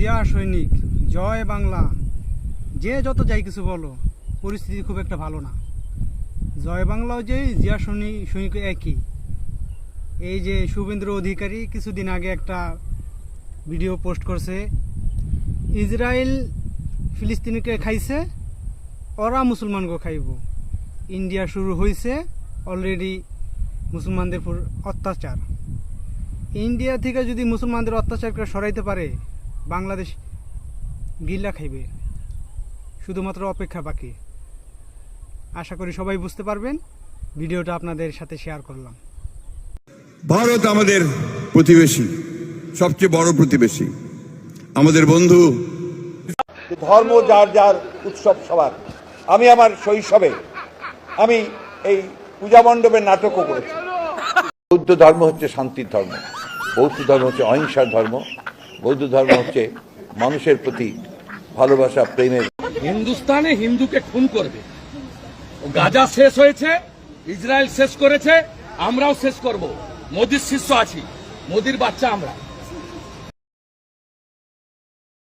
জিয়া সৈনিক, জয় বাংলা। যে যত যাই কিছু বলো, পরিস্থিতি খুব একটা ভালো না। জয় বাংলাও যে জিয়া সৈনিক সৈনিক একই। এই যে শুভেন্দ্র অধিকারী কিছুদিন আগে একটা ভিডিও পোস্ট করছে, ইসরায়েল ফিলিস্তিনিকে খাইছে, ওরা মুসলমানকে খাইব। ইন্ডিয়া শুরু হয়েছে অলরেডি মুসলমানদের অত্যাচার। ইন্ডিয়া থেকে যদি মুসলমানদের অত্যাচারকে সরাইতে পারে বাংলাদেশ গিল্লা খাইবে। শুধুমাত্র অপেক্ষা বাকি। আশা করি সবাই বুঝতে পারবেন। ভিডিওটা আপনাদের সাথে শেয়ার করলাম। ভারত আমাদের প্রতিবেশী সবচেয়ে বড় প্রতিবেশী। আমাদের বন্ধু ধর্ম যার যার উৎসব সবার। আমি আমার শৈশবে আমি এই পূজা মণ্ডপের নাটকও করেছি। বৌদ্ধ ধর্ম হচ্ছে শান্তির ধর্ম। বৌদ্ধ ধর্ম হচ্ছে অহিংসার ধর্ম। বৌদ্ধ ধর্ম হচ্ছে মানুষের প্রতি ভালোবাসা, প্রেমের। হিন্দুস্তানে হিন্দুকে খুন করবে। গাজা শেষ হয়েছে, ইসরায়েল শেষ করেছে, আমরাও শেষ করব। মোদির শিষ্য আছি, মোদির বাচ্চা আমরা।